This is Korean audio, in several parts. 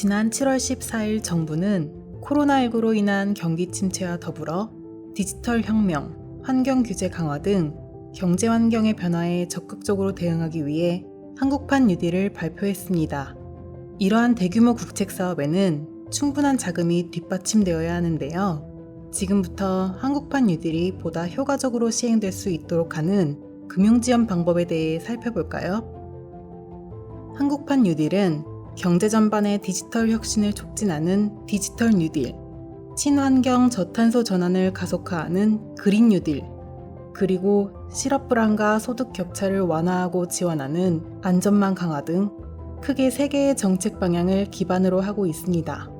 지난 7월 14일 정부는 코로나19로 인한 경기 침체와 더불어 디지털 혁명, 환경 규제 강화 등 경제 환경의 변화에 적극적으로 대응하기 위해 한국판 뉴딜을 발표했습니다. 이러한 대규모 국책 사업에는 충분한 자금이 뒷받침되어야 하는데요. 지금부터 한국판 뉴딜이 보다 효과적으로 시행될 수 있도록 하는 금융지원 방법에 대해 살펴볼까요? 한국판 뉴딜은 경제 전반의 디지털 혁신을 촉진하는 디지털 뉴딜, 친환경 저탄소 전환을 가속화하는 그린 뉴딜, 그리고 실업 불안과 소득 격차를 완화하고 지원하는 안전망 강화 등 크게 3개의 정책 방향을 기반으로 하고 있습니다.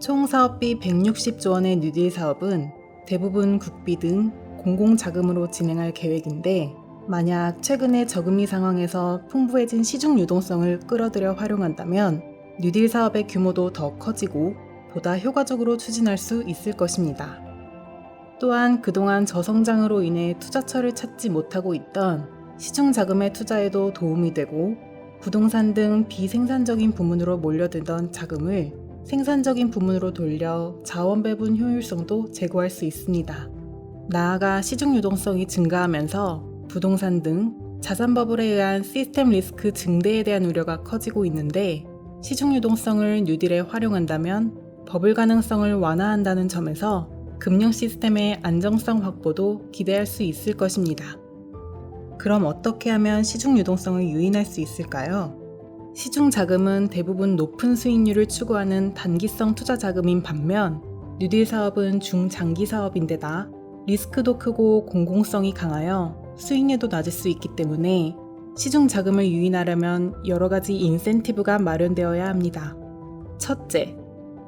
총 사업비 160조 원의 뉴딜 사업은 대부분 국비 등 공공자금으로 진행할 계획인데 만약 최근의 저금리 상황에서 풍부해진 시중 유동성을 끌어들여 활용한다면 뉴딜 사업의 규모도 더 커지고 보다 효과적으로 추진할 수 있을 것입니다. 또한 그동안 저성장으로 인해 투자처를 찾지 못하고 있던 시중 자금의 투자에도 도움이 되고 부동산 등 비생산적인 부문으로 몰려들던 자금을 생산적인 부문으로 돌려 자원 배분 효율성도 제고할 수 있습니다. 나아가 시중 유동성이 증가하면서 부동산 등 자산 버블에 의한 시스템 리스크 증대에 대한 우려가 커지고 있는데 시중 유동성을 뉴딜에 활용한다면 버블 가능성을 완화한다는 점에서 금융 시스템의 안정성 확보도 기대할 수 있을 것입니다. 그럼 어떻게 하면 시중 유동성을 유인할 수 있을까요? 시중 자금은 대부분 높은 수익률을 추구하는 단기성 투자 자금인 반면 뉴딜 사업은 중장기 사업인데다 리스크도 크고 공공성이 강하여 수익률도 낮을 수 있기 때문에 시중 자금을 유인하려면 여러 가지 인센티브가 마련되어야 합니다. 첫째,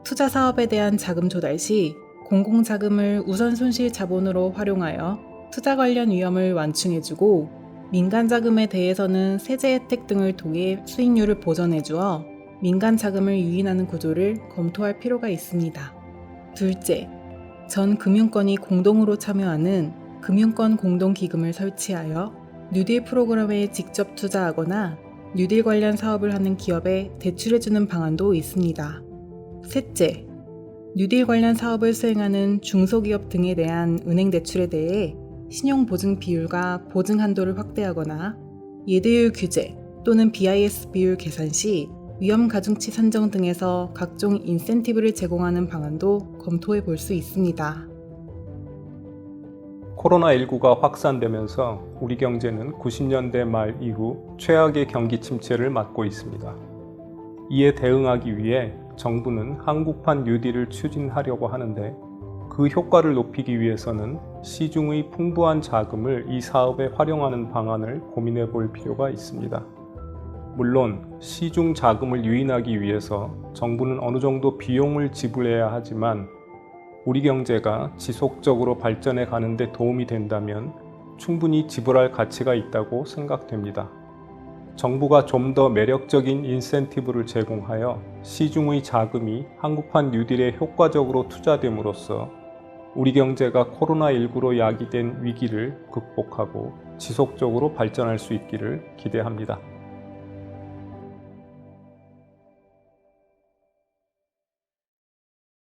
투자 사업에 대한 자금 조달 시 공공자금을 우선 손실 자본으로 활용하여 투자 관련 위험을 완충해주고 민간 자금에 대해서는 세제 혜택 등을 통해 수익률을 보전해 주어 민간 자금을 유인하는 구조를 검토할 필요가 있습니다. 둘째, 전 금융권이 공동으로 참여하는 금융권 공동기금을 설치하여 뉴딜 프로그램에 직접 투자하거나 뉴딜 관련 사업을 하는 기업에 대출해주는 방안도 있습니다. 셋째, 뉴딜 관련 사업을 수행하는 중소기업 등에 대한 은행 대출에 대해 신용 보증 비율과 보증 한도를 확대하거나 예대율 규제 또는 BIS 비율 계산 시 위험 가중치 산정 등에서 각종 인센티브를 제공하는 방안도 검토해 볼 수 있습니다. 코로나19가 확산되면서 우리 경제는 90년대 말 이후 최악의 경기 침체를 맞고 있습니다. 이에 대응하기 위해 정부는 한국판 뉴딜을 추진하려고 하는데 그 효과를 높이기 위해서는 시중의 풍부한 자금을 이 사업에 활용하는 방안을 고민해 볼 필요가 있습니다. 물론 시중 자금을 유인하기 위해서 정부는 어느 정도 비용을 지불해야 하지만 우리 경제가 지속적으로 발전해 가는데 도움이 된다면 충분히 지불할 가치가 있다고 생각됩니다. 정부가 좀 더 매력적인 인센티브를 제공하여 시중의 자금이 한국판 뉴딜에 효과적으로 투자됨으로써 우리 경제가 코로나19로 야기된 위기를 극복하고 지속적으로 발전할 수 있기를 기대합니다.